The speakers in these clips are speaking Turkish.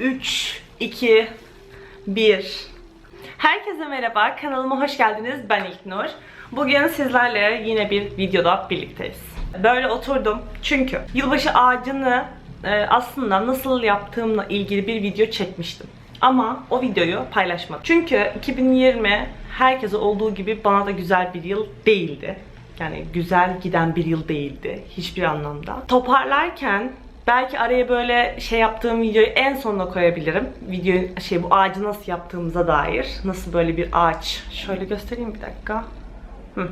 3, 2, 1. Herkese merhaba, kanalıma hoş geldiniz. Ben İlknur. Bugün sizlerle yine bir videoda birlikteyiz. Böyle oturdum çünkü yılbaşı ağacını e, aslında nasıl yaptığımla ilgili bir video çekmiştim. Ama o videoyu paylaşmadım. Çünkü 2020 herkese olduğu gibi bana da güzel bir yıl değildi. Yani güzel giden bir yıl değildi hiçbir anlamda. Toparlarken belki araya böyle şey yaptığım videoyu en sonuna koyabilirim. Videoyu şey bu ağacı nasıl yaptığımıza dair. Nasıl böyle bir ağaç. Şöyle göstereyim bir dakika. Hı.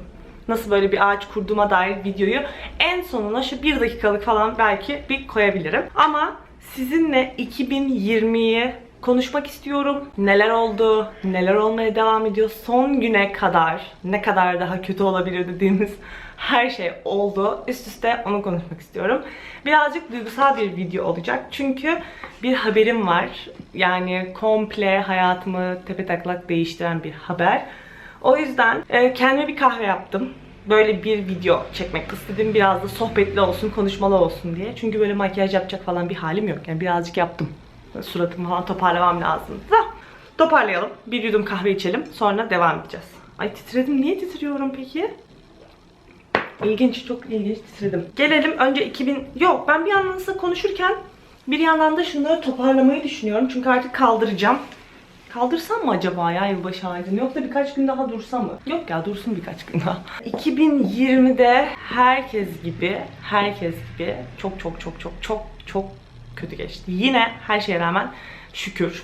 Nasıl böyle bir ağaç kurduğuma dair videoyu en sonuna şu bir dakikalık falan belki bir koyabilirim. Ama sizinle 2020'yi konuşmak istiyorum. Neler oldu, neler olmaya devam ediyor, son güne kadar ne kadar daha kötü olabilir dediğimiz her şey oldu. Üst üste onu konuşmak istiyorum. Birazcık duygusal bir video olacak. Çünkü bir haberim var. Yani komple hayatımı tepetaklak değiştiren bir haber. O yüzden e, kendime bir kahve yaptım. Böyle bir video çekmek istedim. Biraz da sohbetli olsun, konuşmalı olsun diye. Çünkü böyle makyaj yapacak falan bir halim yok. Yani birazcık yaptım. Suratımı falan toparlamam lazım. Da toparlayalım. Bir yudum kahve içelim. Sonra devam edeceğiz. Ay titredim. Niye titriyorum peki? İlginç, çok ilginç titredim. Gelelim önce 2000... Yok ben bir yandan size konuşurken bir yandan da şunları toparlamayı düşünüyorum. Çünkü artık kaldıracağım. Kaldırsam mı acaba ya yılbaşı ağacını yoksa birkaç gün daha dursa mı? Yok ya dursun birkaç gün daha. 2020'de herkes gibi, herkes gibi çok çok çok çok çok çok kötü geçti. Yine her şeye rağmen şükür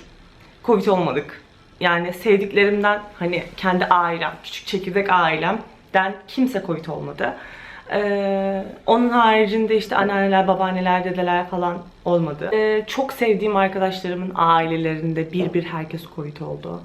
Covid olmadık. Yani sevdiklerimden hani kendi ailem, küçük çekirdek ailemden kimse Covid olmadı. Ee, onun haricinde işte anneanneler, babaanneler, dedeler falan olmadı. Ee, çok sevdiğim arkadaşlarımın ailelerinde bir bir herkes Covid oldu.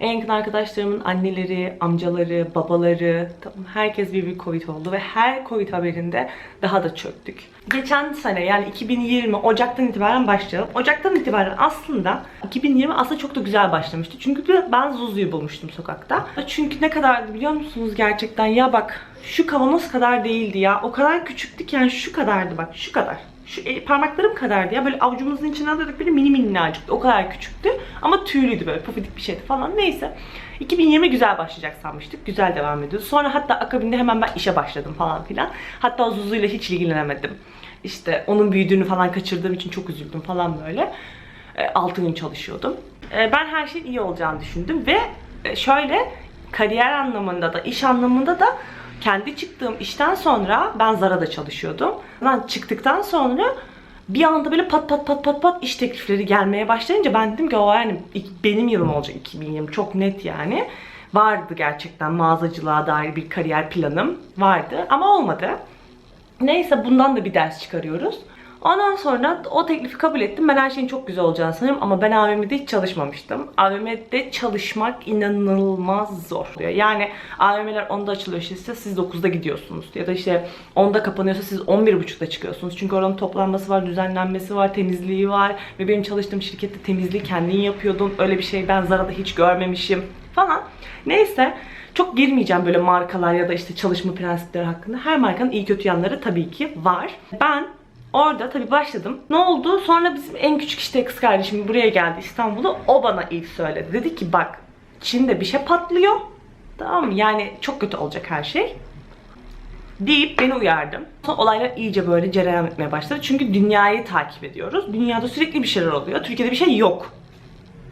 En yakın arkadaşlarımın anneleri, amcaları, babaları, tamam, herkes bir bir Covid oldu ve her Covid haberinde daha da çöktük. Geçen sene yani 2020 Ocak'tan itibaren başlayalım. Ocak'tan itibaren aslında 2020 aslında çok da güzel başlamıştı. Çünkü ben Zuzu'yu bulmuştum sokakta. Çünkü ne kadardı biliyor musunuz gerçekten? Ya bak şu kavanoz kadar değildi ya. O kadar küçüktü ki yani şu kadardı bak şu kadar. Şu el- parmaklarım kadardı ya. Böyle avucumuzun içine alıyorduk böyle mini minnacıktı. O kadar küçüktü. Ama tüylüydü böyle pufidik bir şeydi falan. Neyse. 2020 güzel başlayacak sanmıştık. Güzel devam ediyordu. Sonra hatta akabinde hemen ben işe başladım falan filan. Hatta Zuzu'yla hiç ilgilenemedim. İşte onun büyüdüğünü falan kaçırdığım için çok üzüldüm falan böyle. 6 gün çalışıyordum. E, Ben her şeyin iyi olacağını düşündüm ve e, şöyle kariyer anlamında da iş anlamında da kendi çıktığım işten sonra ben Zara'da çalışıyordum. Ben çıktıktan sonra bir anda böyle pat pat pat pat pat iş teklifleri gelmeye başlayınca ben dedim ki o yani benim yılım olacak 2020 çok net yani. Vardı gerçekten mağazacılığa dair bir kariyer planım vardı ama olmadı. Neyse bundan da bir ders çıkarıyoruz. Ondan sonra o teklifi kabul ettim. Ben her şeyin çok güzel olacağını sanırım ama ben AVM'de hiç çalışmamıştım. AVM'de çalışmak inanılmaz zor. Yani AVM'ler 10'da açılıyor işte siz 9'da gidiyorsunuz. Ya da işte 10'da kapanıyorsa siz 11.30'da çıkıyorsunuz. Çünkü oranın toplanması var, düzenlenmesi var, temizliği var. Ve benim çalıştığım şirkette temizliği kendin yapıyordun. Öyle bir şey ben Zara'da hiç görmemişim falan. Neyse çok girmeyeceğim böyle markalar ya da işte çalışma prensipleri hakkında. Her markanın iyi kötü yanları tabii ki var. Ben orada tabii başladım. Ne oldu? Sonra bizim en küçük işte kız kardeşim buraya geldi İstanbul'a. O bana ilk söyledi. Dedi ki bak Çin'de bir şey patlıyor. Tamam mı? Yani çok kötü olacak her şey deyip beni uyardım. Sonra olaylar iyice böyle cereyan etmeye başladı. Çünkü dünyayı takip ediyoruz. Dünyada sürekli bir şeyler oluyor. Türkiye'de bir şey yok.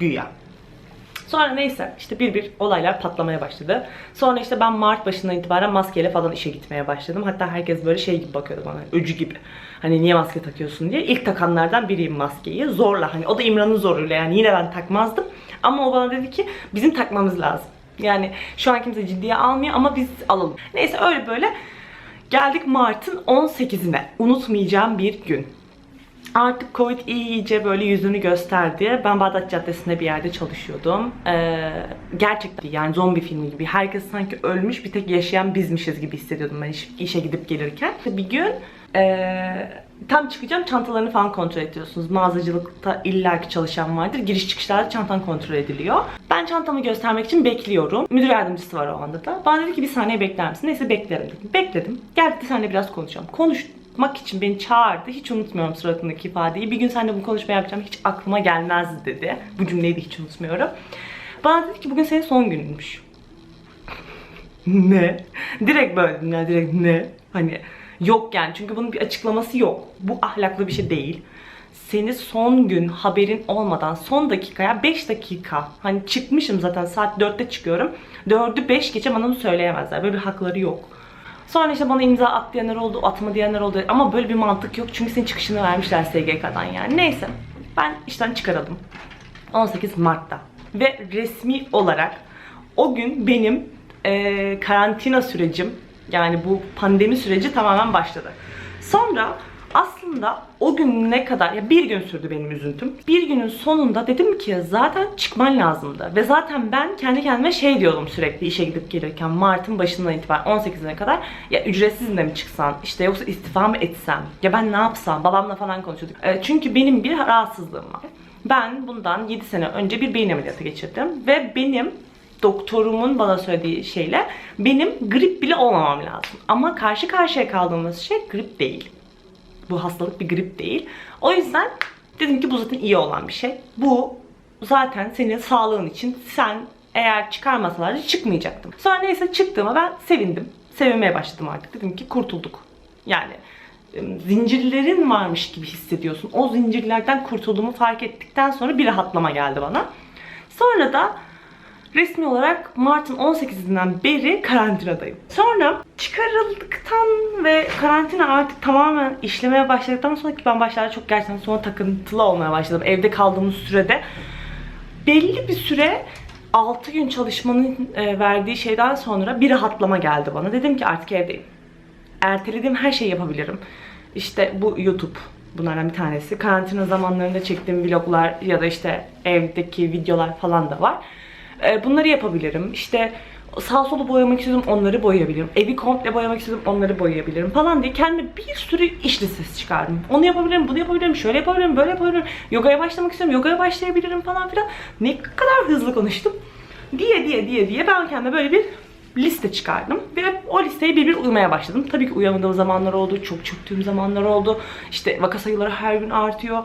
Güya. Sonra neyse işte bir bir olaylar patlamaya başladı. Sonra işte ben Mart başından itibaren maskeyle falan işe gitmeye başladım. Hatta herkes böyle şey gibi bakıyordu bana. Öcü gibi. Hani niye maske takıyorsun diye. İlk takanlardan biriyim maskeyi. Zorla hani o da İmran'ın zoruyla yani yine ben takmazdım. Ama o bana dedi ki bizim takmamız lazım. Yani şu an kimse ciddiye almıyor ama biz alalım. Neyse öyle böyle geldik Mart'ın 18'ine. Unutmayacağım bir gün. Artık Covid iyice böyle yüzünü gösterdi. Ben Bağdat Caddesi'nde bir yerde çalışıyordum. Ee, gerçekten yani zombi filmi gibi. Herkes sanki ölmüş bir tek yaşayan bizmişiz gibi hissediyordum ben iş- işe gidip gelirken. Bir gün ee, tam çıkacağım çantalarını falan kontrol ediyorsunuz. Mağazacılıkta illaki çalışan vardır. Giriş çıkışlarda çantan kontrol ediliyor. Ben çantamı göstermek için bekliyorum. Müdür yardımcısı var o anda da. Bana dedi ki bir saniye bekler misin? Neyse beklerim dedim. Bekledim. Gel dedi seninle biraz konuşalım. Konuştum. tanıtmak için beni çağırdı. Hiç unutmuyorum suratındaki ifadeyi. Bir gün seninle bu konuşma yapacağım. Hiç aklıma gelmezdi dedi. Bu cümleyi de hiç unutmuyorum. Bana dedi ki bugün senin son gününmüş. ne? Direkt böyle ya direkt ne? Hani yok yani çünkü bunun bir açıklaması yok. Bu ahlaklı bir şey değil. Seni son gün haberin olmadan son dakikaya 5 dakika hani çıkmışım zaten saat 4'te çıkıyorum. 4'ü 5 geçe bana bunu söyleyemezler. Böyle bir hakları yok. Sonra işte bana imza at diyenler oldu, atma diyenler oldu. Ama böyle bir mantık yok çünkü senin çıkışını vermişler SGK'dan yani. Neyse ben işten çıkarıldım. 18 Mart'ta. Ve resmi olarak o gün benim eee, karantina sürecim yani bu pandemi süreci tamamen başladı. Sonra aslında o gün ne kadar ya bir gün sürdü benim üzüntüm. Bir günün sonunda dedim ki zaten çıkman lazımdı. Ve zaten ben kendi kendime şey diyordum sürekli işe gidip gelirken Mart'ın başından itibaren 18'ine kadar ya ücretsiz mi çıksan işte yoksa istifa mı etsem ya ben ne yapsam babamla falan konuşuyorduk. E, çünkü benim bir rahatsızlığım var. Ben bundan 7 sene önce bir beyin ameliyatı geçirdim ve benim doktorumun bana söylediği şeyle benim grip bile olmamam lazım. Ama karşı karşıya kaldığımız şey grip değil. Bu hastalık bir grip değil. O yüzden dedim ki bu zaten iyi olan bir şey. Bu zaten senin sağlığın için sen eğer çıkarmasalardı çıkmayacaktım. Sonra neyse çıktığıma ben sevindim. Sevinmeye başladım artık. Dedim ki kurtulduk. Yani zincirlerin varmış gibi hissediyorsun. O zincirlerden kurtulduğumu fark ettikten sonra bir rahatlama geldi bana. Sonra da resmi olarak Mart'ın 18'inden beri karantinadayım. Sonra çıkarıldıktan ve karantina artık tamamen işlemeye başladıktan sonra ki ben başlarda çok gerçekten sonra takıntılı olmaya başladım. Evde kaldığımız sürede belli bir süre 6 gün çalışmanın e, verdiği şeyden sonra bir rahatlama geldi bana. Dedim ki artık evdeyim. Ertelediğim her şeyi yapabilirim. İşte bu YouTube bunlardan bir tanesi. Karantina zamanlarında çektiğim vloglar ya da işte evdeki videolar falan da var. E, bunları yapabilirim. İşte sağ solu boyamak istedim onları boyayabilirim. Evi komple boyamak istedim onları boyayabilirim falan diye kendime bir sürü iş listesi çıkardım. Onu yapabilirim, bunu yapabilirim, şöyle yapabilirim, böyle yapabilirim. Yogaya başlamak istiyorum, yogaya başlayabilirim falan filan. Ne kadar hızlı konuştum. Diye diye diye diye ben kendime böyle bir liste çıkardım ve o listeye bir bir uymaya başladım. Tabii ki uyamadığım zamanlar oldu, çok çöktüğüm zamanlar oldu. İşte vaka sayıları her gün artıyor.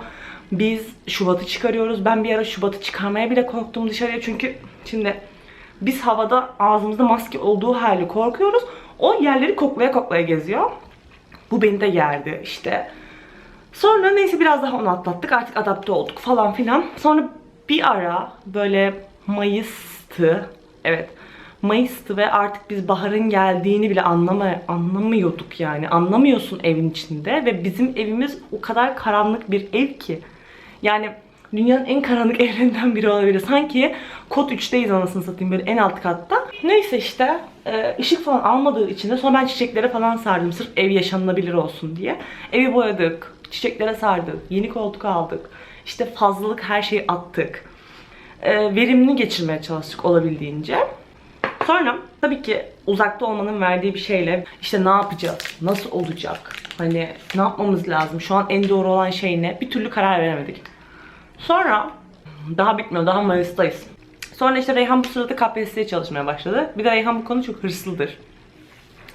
Biz Şubat'ı çıkarıyoruz. Ben bir ara Şubat'ı çıkarmaya bile korktum dışarıya çünkü şimdi biz havada ağzımızda maske olduğu halde korkuyoruz. O yerleri koklaya koklaya geziyor. Bu beni de yerdi işte. Sonra neyse biraz daha onu atlattık. Artık adapte olduk falan filan. Sonra bir ara böyle Mayıs'tı. Evet. Mayıs'tı ve artık biz baharın geldiğini bile anlama, anlamıyorduk yani. Anlamıyorsun evin içinde ve bizim evimiz o kadar karanlık bir ev ki. Yani dünyanın en karanlık evlerinden biri olabilir. Sanki kod 3'teyiz anasını satayım böyle en alt katta. Neyse işte e, ışık falan almadığı için de sonra ben çiçeklere falan sardım sırf ev yaşanılabilir olsun diye. Evi boyadık, çiçeklere sardık, yeni koltuk aldık. İşte fazlalık her şeyi attık. E, verimli geçirmeye çalıştık olabildiğince. Sonra tabii ki uzakta olmanın verdiği bir şeyle işte ne yapacağız, nasıl olacak, hani ne yapmamız lazım, şu an en doğru olan şey ne bir türlü karar veremedik. Sonra daha bitmiyor, daha Mayıs'tayız. Sonra işte Reyhan bu sırada KPSS'ye çalışmaya başladı. Bir de Reyhan bu konu çok hırslıdır.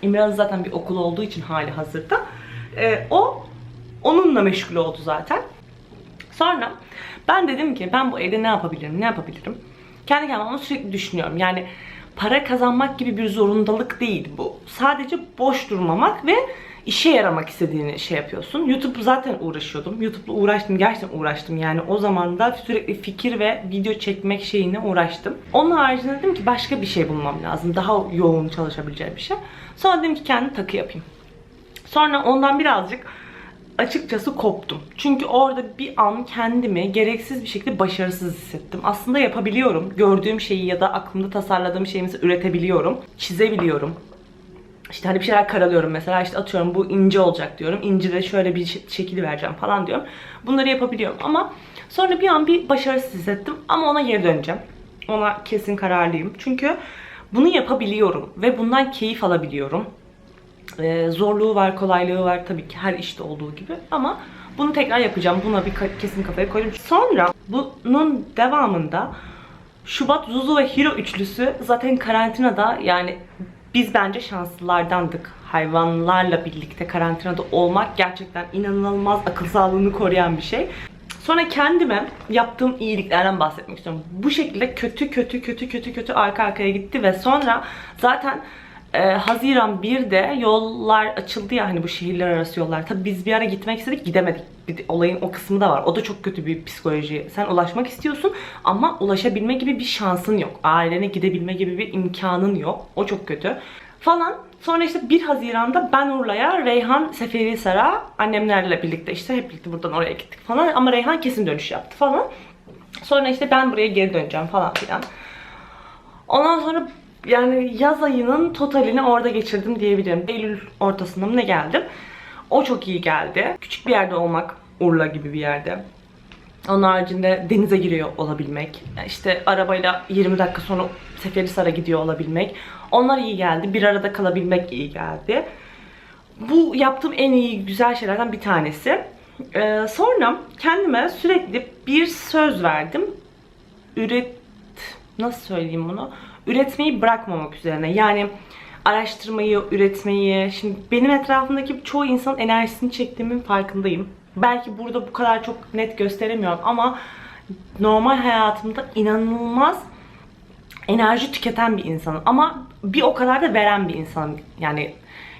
İmran'ın zaten bir okulu olduğu için hali hazırda. Ee, o onunla meşgul oldu zaten. Sonra ben dedim ki ben bu evde ne yapabilirim, ne yapabilirim? Kendi kendime onu sürekli düşünüyorum. Yani para kazanmak gibi bir zorundalık değil bu. Sadece boş durmamak ve işe yaramak istediğini şey yapıyorsun. YouTube zaten uğraşıyordum. YouTube'la uğraştım. Gerçekten uğraştım. Yani o zaman da sürekli fikir ve video çekmek şeyine uğraştım. Onun haricinde dedim ki başka bir şey bulmam lazım. Daha yoğun çalışabileceğim bir şey. Sonra dedim ki kendi takı yapayım. Sonra ondan birazcık açıkçası koptum. Çünkü orada bir an kendimi gereksiz bir şekilde başarısız hissettim. Aslında yapabiliyorum. Gördüğüm şeyi ya da aklımda tasarladığım şeyi üretebiliyorum. Çizebiliyorum. İşte hani bir şeyler karalıyorum mesela işte atıyorum bu ince olacak diyorum. İnci de şöyle bir şe- şekil vereceğim falan diyorum. Bunları yapabiliyorum ama sonra bir an bir başarısız hissettim ama ona geri döneceğim. Ona kesin kararlıyım. Çünkü bunu yapabiliyorum ve bundan keyif alabiliyorum. Ee, zorluğu var, kolaylığı var tabii ki her işte olduğu gibi ama bunu tekrar yapacağım. Buna bir kesin kafaya koydum. Sonra bunun devamında Şubat Zuzu ve Hiro üçlüsü zaten karantinada yani biz bence şanslılardandık. hayvanlarla birlikte karantinada olmak gerçekten inanılmaz akıl sağlığını koruyan bir şey. Sonra kendime yaptığım iyiliklerden bahsetmek istiyorum. Bu şekilde kötü kötü kötü kötü kötü arka arkaya gitti ve sonra zaten e, Haziran 1'de yollar açıldı ya hani bu şehirler arası yollar. Tabii biz bir ara gitmek istedik gidemedik. Bir de olayın o kısmı da var. O da çok kötü bir psikoloji. Sen ulaşmak istiyorsun ama ulaşabilme gibi bir şansın yok. Ailene gidebilme gibi bir imkanın yok. O çok kötü. Falan. Sonra işte 1 Haziran'da ben Urla'ya, Reyhan Seferihisar'a annemlerle birlikte işte hep birlikte buradan oraya gittik falan. Ama Reyhan kesin dönüş yaptı falan. Sonra işte ben buraya geri döneceğim falan filan. Ondan sonra yani yaz ayının totalini orada geçirdim diyebilirim. Eylül ortasında mı ne geldim. O çok iyi geldi. Küçük bir yerde olmak, Urla gibi bir yerde. Onun haricinde denize giriyor olabilmek. işte arabayla 20 dakika sonra Seferihisar'a gidiyor olabilmek. Onlar iyi geldi. Bir arada kalabilmek iyi geldi. Bu yaptığım en iyi güzel şeylerden bir tanesi. Ee, sonra kendime sürekli bir söz verdim. Üret nasıl söyleyeyim bunu? Üretmeyi bırakmamak üzerine. Yani araştırmayı, üretmeyi. Şimdi benim etrafımdaki çoğu insanın enerjisini çektiğimin farkındayım. Belki burada bu kadar çok net gösteremiyorum ama normal hayatımda inanılmaz enerji tüketen bir insanım ama bir o kadar da veren bir insanım. Yani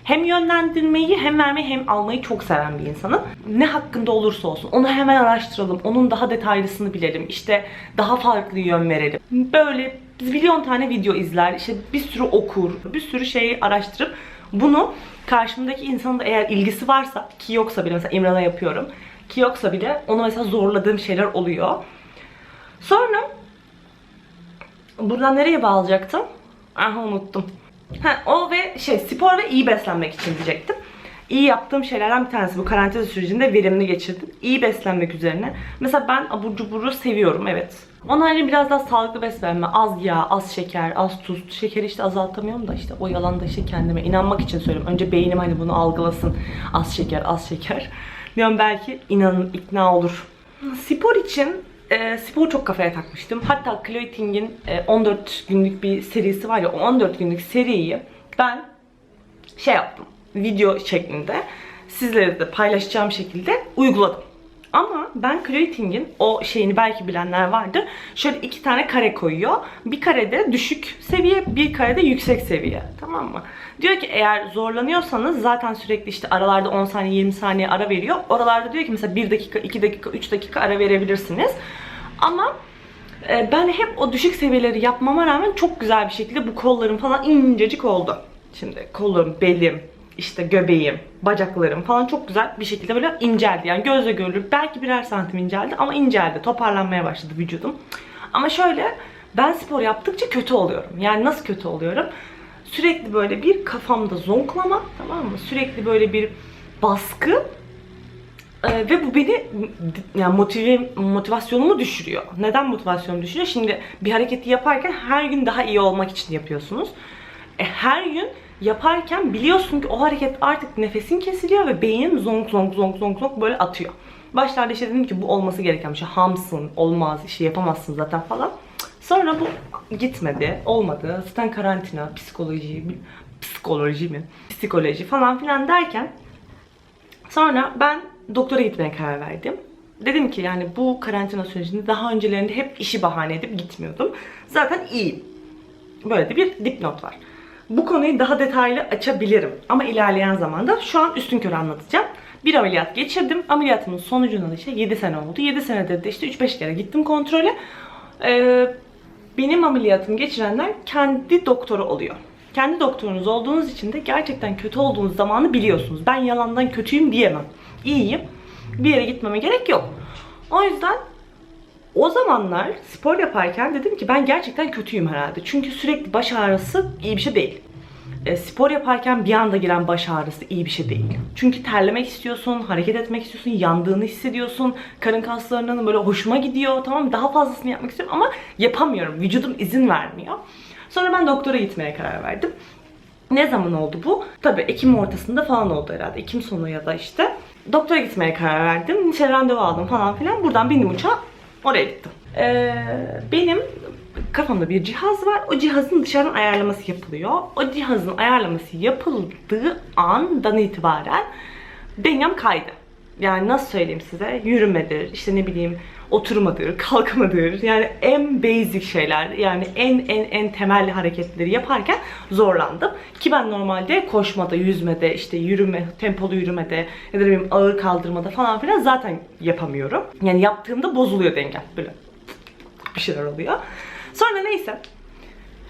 hem yönlendirmeyi hem vermeyi hem almayı çok seven bir insanım. Ne hakkında olursa olsun onu hemen araştıralım. Onun daha detaylısını bilelim. İşte daha farklı yön verelim. Böyle milyon tane video izler. işte bir sürü okur. Bir sürü şeyi araştırıp bunu karşımdaki insanın da eğer ilgisi varsa ki yoksa bile mesela İmran'a yapıyorum. Ki yoksa bile onu mesela zorladığım şeyler oluyor. Sonra Buradan nereye bağlayacaktım? Aha unuttum. Ha, o ve şey spor ve iyi beslenmek için diyecektim. İyi yaptığım şeylerden bir tanesi bu karantina sürecinde verimli geçirdim. İyi beslenmek üzerine. Mesela ben abur cuburu seviyorum evet. Onun haricinde biraz daha sağlıklı beslenme. Az yağ, az şeker, az tuz. Şekeri işte azaltamıyorum da işte o yalan da işte kendime inanmak için söylüyorum. Önce beynim hani bunu algılasın. Az şeker, az şeker. Diyorum belki inanın, ikna olur. Spor için e, spor çok kafaya takmıştım. Hatta Chloe Ting'in e, 14 günlük bir serisi var ya o 14 günlük seriyi ben şey yaptım. Video şeklinde sizlere de paylaşacağım şekilde uyguladım. Ama ben Chloe Ting'in o şeyini belki bilenler vardır. Şöyle iki tane kare koyuyor. Bir karede düşük seviye, bir karede yüksek seviye. Tamam mı? Diyor ki eğer zorlanıyorsanız zaten sürekli işte aralarda 10 saniye 20 saniye ara veriyor. Oralarda diyor ki mesela 1 dakika, 2 dakika, 3 dakika ara verebilirsiniz. Ama e, ben hep o düşük seviyeleri yapmama rağmen çok güzel bir şekilde bu kollarım falan incecik oldu. Şimdi kollarım, belim, işte göbeğim, bacaklarım falan çok güzel bir şekilde böyle inceldi. Yani gözle görülür. Belki birer santim inceldi ama inceldi. Toparlanmaya başladı vücudum. Ama şöyle ben spor yaptıkça kötü oluyorum. Yani nasıl kötü oluyorum? Sürekli böyle bir kafamda zonklama tamam mı? Sürekli böyle bir baskı ee, ve bu beni yani motive, motivasyonumu düşürüyor. Neden motivasyonumu düşürüyor? Şimdi bir hareketi yaparken her gün daha iyi olmak için yapıyorsunuz. E, her gün yaparken biliyorsun ki o hareket artık nefesin kesiliyor ve beynin zonk zonk zonk zonk zonk böyle atıyor. Başlarda işte dedim ki bu olması gereken bir şey. Hamsın, olmaz, işi yapamazsın zaten falan. Sonra bu gitmedi, olmadı. Zaten karantina, psikoloji, psikoloji mi? Psikoloji falan filan derken sonra ben doktora gitmeye karar verdim. Dedim ki yani bu karantina sürecinde daha öncelerinde hep işi bahane edip gitmiyordum. Zaten iyiyim. Böyle de bir dipnot var. Bu konuyu daha detaylı açabilirim. Ama ilerleyen zamanda şu an üstün körü anlatacağım. Bir ameliyat geçirdim. Ameliyatımın sonucunda da işte 7 sene oldu. 7 senedir de işte 3-5 kere gittim kontrole. Ee, benim ameliyatımı geçirenler kendi doktoru oluyor. Kendi doktorunuz olduğunuz için de gerçekten kötü olduğunuz zamanı biliyorsunuz. Ben yalandan kötüyüm diyemem. İyiyim. Bir yere gitmeme gerek yok. O yüzden o zamanlar spor yaparken dedim ki ben gerçekten kötüyüm herhalde. Çünkü sürekli baş ağrısı iyi bir şey değil. E, spor yaparken bir anda giren baş ağrısı iyi bir şey değil. Çünkü terlemek istiyorsun, hareket etmek istiyorsun, yandığını hissediyorsun. Karın kaslarının böyle hoşuma gidiyor. Tamam daha fazlasını yapmak istiyorum ama yapamıyorum. Vücudum izin vermiyor. Sonra ben doktora gitmeye karar verdim. Ne zaman oldu bu? Tabii Ekim ortasında falan oldu herhalde. Ekim sonu ya da işte. Doktora gitmeye karar verdim. İşte randevu aldım falan filan. Buradan bindim uçağa oraya gittim. Ee, benim kafamda bir cihaz var. O cihazın dışarıdan ayarlaması yapılıyor. O cihazın ayarlaması yapıldığı andan itibaren dengem kaydı. Yani nasıl söyleyeyim size? Yürümedir, işte ne bileyim oturmadır, kalkmadır. Yani en basic şeyler, yani en en en temel hareketleri yaparken zorlandım. Ki ben normalde koşmada, yüzmede, işte yürüme, tempolu yürümede ya da bileyim ağır kaldırmada falan filan zaten yapamıyorum. Yani yaptığımda bozuluyor dengem böyle bir şeyler oluyor. Sonra neyse.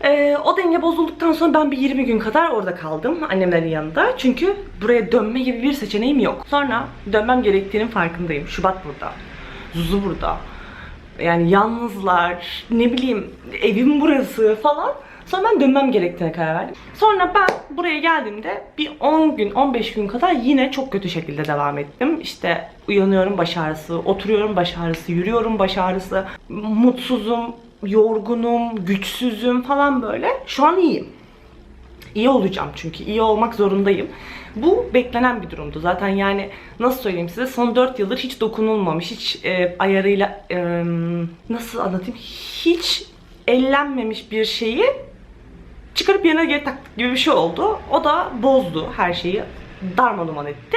Ee, o denge bozulduktan sonra ben bir 20 gün kadar orada kaldım annemlerin yanında. Çünkü buraya dönme gibi bir seçeneğim yok. Sonra dönmem gerektiğinin farkındayım. Şubat burada. Zuzu burada. Yani yalnızlar, ne bileyim evim burası falan. Sonra ben dönmem gerektiğine karar verdim. Sonra ben buraya geldiğimde bir 10 gün, 15 gün kadar yine çok kötü şekilde devam ettim. İşte uyanıyorum baş ağrısı, oturuyorum baş ağrısı, yürüyorum baş ağrısı, mutsuzum, yorgunum, güçsüzüm falan böyle. Şu an iyiyim. İyi olacağım çünkü iyi olmak zorundayım. Bu beklenen bir durumdu. Zaten yani nasıl söyleyeyim size son 4 yıldır hiç dokunulmamış, hiç e, ayarıyla e, nasıl anlatayım hiç ellenmemiş bir şeyi çıkarıp yerine geri taktık gibi bir şey oldu. O da bozdu her şeyi. Darmaduman etti.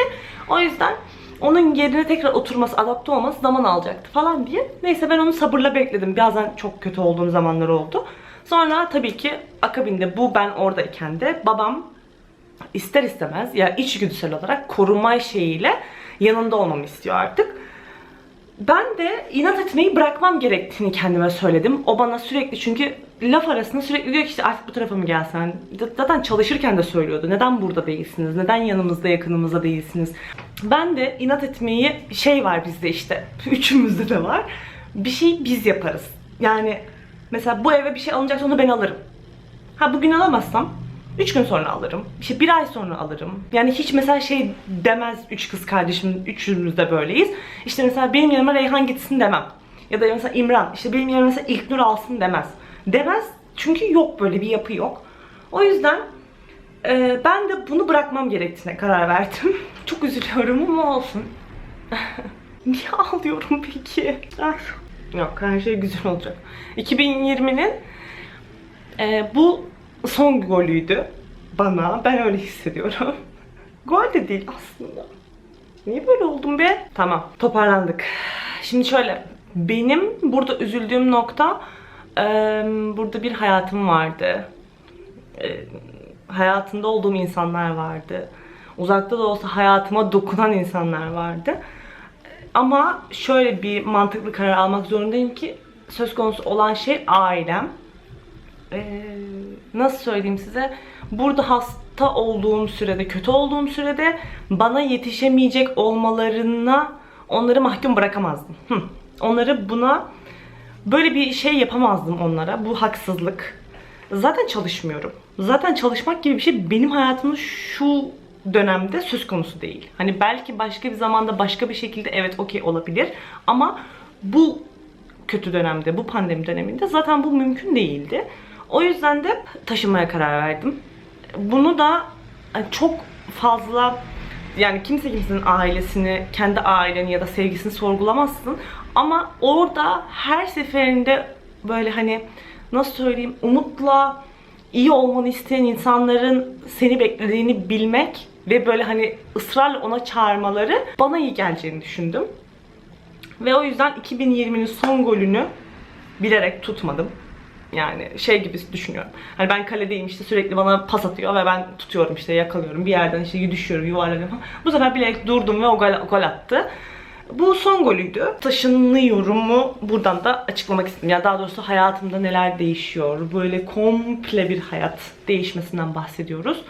O yüzden onun yerine tekrar oturması, adapte olması zaman alacaktı falan diye. Neyse ben onu sabırla bekledim. Bazen çok kötü olduğum zamanlar oldu. Sonra tabii ki akabinde bu ben oradayken de babam ister istemez ya içgüdüsel olarak koruma şeyiyle yanında olmamı istiyor artık. Ben de inat etmeyi bırakmam gerektiğini kendime söyledim. O bana sürekli çünkü laf arasında sürekli diyor ki işte artık bu tarafa mı gelsen? Zaten çalışırken de söylüyordu. Neden burada değilsiniz? Neden yanımızda yakınımızda değilsiniz? Ben de inat etmeyi şey var bizde işte. Üçümüzde de var. Bir şey biz yaparız. Yani mesela bu eve bir şey alınacaksa onu ben alırım. Ha bugün alamazsam 3 gün sonra alırım. İşte bir ay sonra alırım. Yani hiç mesela şey demez üç kız kardeşim, üçümüz de böyleyiz. İşte mesela benim yanıma Reyhan gitsin demem. Ya da mesela İmran, işte benim yanıma mesela İlknur alsın demez. Demez çünkü yok böyle bir yapı yok. O yüzden e, ben de bunu bırakmam gerektiğine karar verdim. Çok üzülüyorum ama olsun. Niye ağlıyorum peki? Ah. Yok her şey güzel olacak. 2020'nin e, bu son golüydü bana. Ben öyle hissediyorum. Gol de değil aslında. Niye böyle oldum be? Tamam toparlandık. Şimdi şöyle benim burada üzüldüğüm nokta burada bir hayatım vardı. Hayatında olduğum insanlar vardı. Uzakta da olsa hayatıma dokunan insanlar vardı. Ama şöyle bir mantıklı karar almak zorundayım ki söz konusu olan şey ailem. Ee, nasıl söyleyeyim size? Burada hasta olduğum sürede, kötü olduğum sürede bana yetişemeyecek olmalarına onları mahkum bırakamazdım. Hı. Onları buna böyle bir şey yapamazdım onlara. Bu haksızlık. Zaten çalışmıyorum. Zaten çalışmak gibi bir şey benim hayatımda şu dönemde söz konusu değil. Hani belki başka bir zamanda başka bir şekilde evet okey olabilir ama bu kötü dönemde, bu pandemi döneminde zaten bu mümkün değildi. O yüzden de taşınmaya karar verdim. Bunu da çok fazla yani kimse kimsenin ailesini, kendi aileni ya da sevgisini sorgulamazsın. Ama orada her seferinde böyle hani nasıl söyleyeyim umutla iyi olmanı isteyen insanların seni beklediğini bilmek ve böyle hani ısrarla ona çağırmaları bana iyi geleceğini düşündüm. Ve o yüzden 2020'nin son golünü bilerek tutmadım. Yani şey gibi düşünüyorum. Hani ben kaledeyim işte sürekli bana pas atıyor ve ben tutuyorum işte yakalıyorum. Bir yerden işte düşüyorum, yuvarlanıyorum falan. Bu sefer bilerek durdum ve o gol, gol attı. Bu son golüydü. Taşınıyorumu buradan da açıklamak istedim. Yani daha doğrusu hayatımda neler değişiyor. Böyle komple bir hayat değişmesinden bahsediyoruz.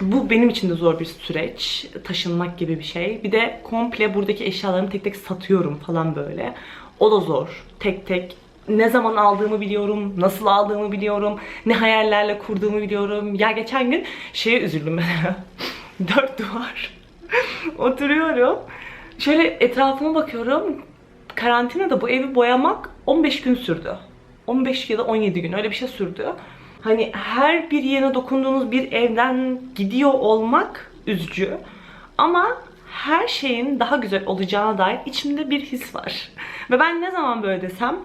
Bu benim için de zor bir süreç. Taşınmak gibi bir şey. Bir de komple buradaki eşyalarımı tek tek satıyorum falan böyle. O da zor. Tek tek ne zaman aldığımı biliyorum, nasıl aldığımı biliyorum, ne hayallerle kurduğumu biliyorum. Ya geçen gün şeye üzüldüm. Dört duvar. Oturuyorum. Şöyle etrafıma bakıyorum. Karantinada bu evi boyamak 15 gün sürdü. 15 ya da 17 gün öyle bir şey sürdü. Hani her bir yerine dokunduğunuz bir evden gidiyor olmak üzücü. Ama her şeyin daha güzel olacağına dair içimde bir his var. Ve ben ne zaman böyle desem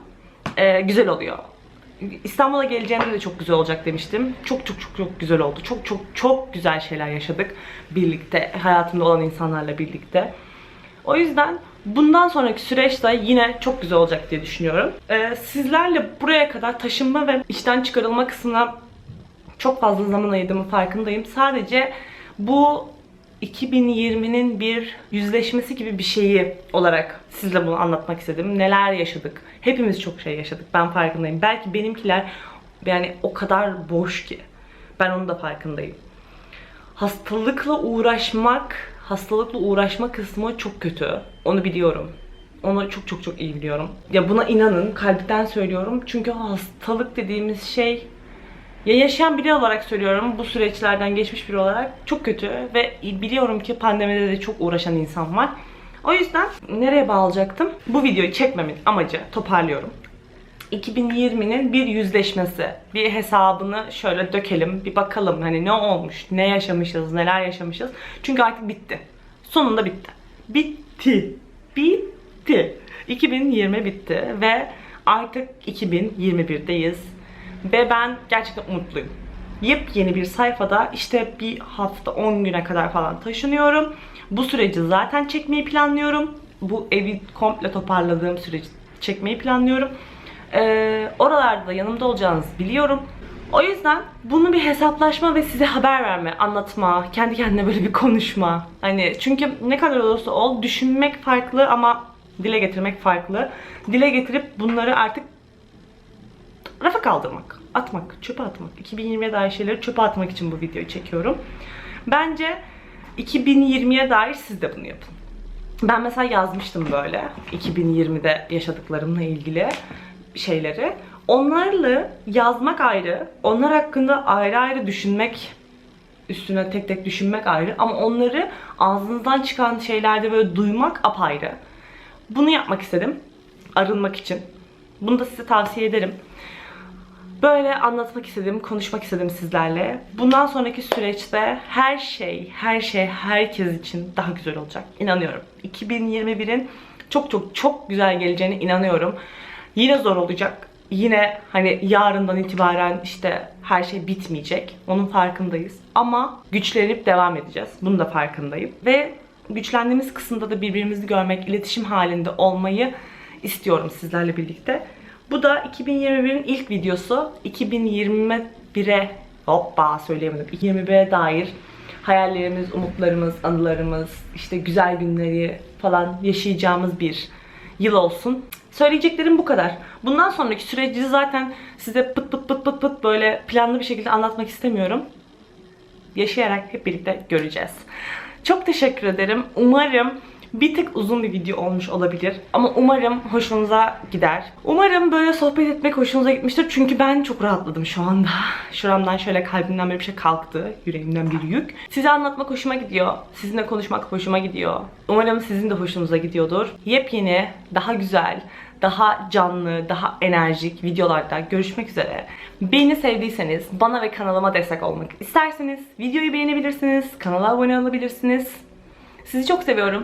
e, güzel oluyor. İstanbul'a geleceğinde de çok güzel olacak demiştim. Çok çok çok çok güzel oldu. Çok çok çok güzel şeyler yaşadık birlikte, hayatımda olan insanlarla birlikte. O yüzden bundan sonraki süreçte yine çok güzel olacak diye düşünüyorum. Ee, sizlerle buraya kadar taşınma ve işten çıkarılma kısmına çok fazla zaman ayırdığımın farkındayım. Sadece bu 2020'nin bir yüzleşmesi gibi bir şeyi olarak sizle bunu anlatmak istedim. Neler yaşadık? Hepimiz çok şey yaşadık. Ben farkındayım. Belki benimkiler yani o kadar boş ki. Ben onun da farkındayım. Hastalıkla uğraşmak, hastalıkla uğraşma kısmı çok kötü. Onu biliyorum. Onu çok çok çok iyi biliyorum. Ya buna inanın, kalpten söylüyorum. Çünkü hastalık dediğimiz şey ya yaşayan biri olarak söylüyorum, bu süreçlerden geçmiş biri olarak çok kötü ve biliyorum ki pandemide de çok uğraşan insan var. O yüzden nereye bağlayacaktım? Bu videoyu çekmemin amacı, toparlıyorum. 2020'nin bir yüzleşmesi, bir hesabını şöyle dökelim, bir bakalım hani ne olmuş, ne yaşamışız, neler yaşamışız. Çünkü artık bitti. Sonunda bitti. Bitti. Bitti. 2020 bitti ve artık 2021'deyiz. Ve ben gerçekten umutluyum. Yepyeni bir sayfada işte bir hafta 10 güne kadar falan taşınıyorum. Bu süreci zaten çekmeyi planlıyorum. Bu evi komple toparladığım süreci çekmeyi planlıyorum. Ee, oralarda da yanımda olacağınızı biliyorum. O yüzden bunu bir hesaplaşma ve size haber verme, anlatma, kendi kendine böyle bir konuşma. Hani çünkü ne kadar olursa ol düşünmek farklı ama dile getirmek farklı. Dile getirip bunları artık rafa kaldırmak, atmak, çöpe atmak. 2020'ye dair şeyleri çöpe atmak için bu videoyu çekiyorum. Bence 2020'ye dair siz de bunu yapın. Ben mesela yazmıştım böyle 2020'de yaşadıklarımla ilgili şeyleri. Onlarla yazmak ayrı, onlar hakkında ayrı ayrı düşünmek üstüne tek tek düşünmek ayrı ama onları ağzınızdan çıkan şeylerde böyle duymak apayrı. Bunu yapmak istedim. Arınmak için. Bunu da size tavsiye ederim. Böyle anlatmak istedim, konuşmak istedim sizlerle. Bundan sonraki süreçte her şey, her şey herkes için daha güzel olacak. İnanıyorum. 2021'in çok çok çok güzel geleceğine inanıyorum. Yine zor olacak. Yine hani yarından itibaren işte her şey bitmeyecek. Onun farkındayız. Ama güçlenip devam edeceğiz. Bunun da farkındayım. Ve güçlendiğimiz kısımda da birbirimizi görmek, iletişim halinde olmayı istiyorum sizlerle birlikte. Bu da 2021'in ilk videosu. 2021'e hoppa söyleyemedim. 2021'e dair hayallerimiz, umutlarımız, anılarımız, işte güzel günleri falan yaşayacağımız bir yıl olsun. Söyleyeceklerim bu kadar. Bundan sonraki süreci zaten size pıt pıt pıt pıt pıt böyle planlı bir şekilde anlatmak istemiyorum. Yaşayarak hep birlikte göreceğiz. Çok teşekkür ederim. Umarım bir tık uzun bir video olmuş olabilir. Ama umarım hoşunuza gider. Umarım böyle sohbet etmek hoşunuza gitmiştir. Çünkü ben çok rahatladım şu anda. Şuramdan şöyle kalbimden bir şey kalktı. Yüreğimden bir yük. Size anlatmak hoşuma gidiyor. Sizinle konuşmak hoşuma gidiyor. Umarım sizin de hoşunuza gidiyordur. Yepyeni, daha güzel, daha canlı, daha enerjik videolarda görüşmek üzere. Beni sevdiyseniz, bana ve kanalıma destek olmak isterseniz videoyu beğenebilirsiniz, kanala abone olabilirsiniz. Sizi çok seviyorum.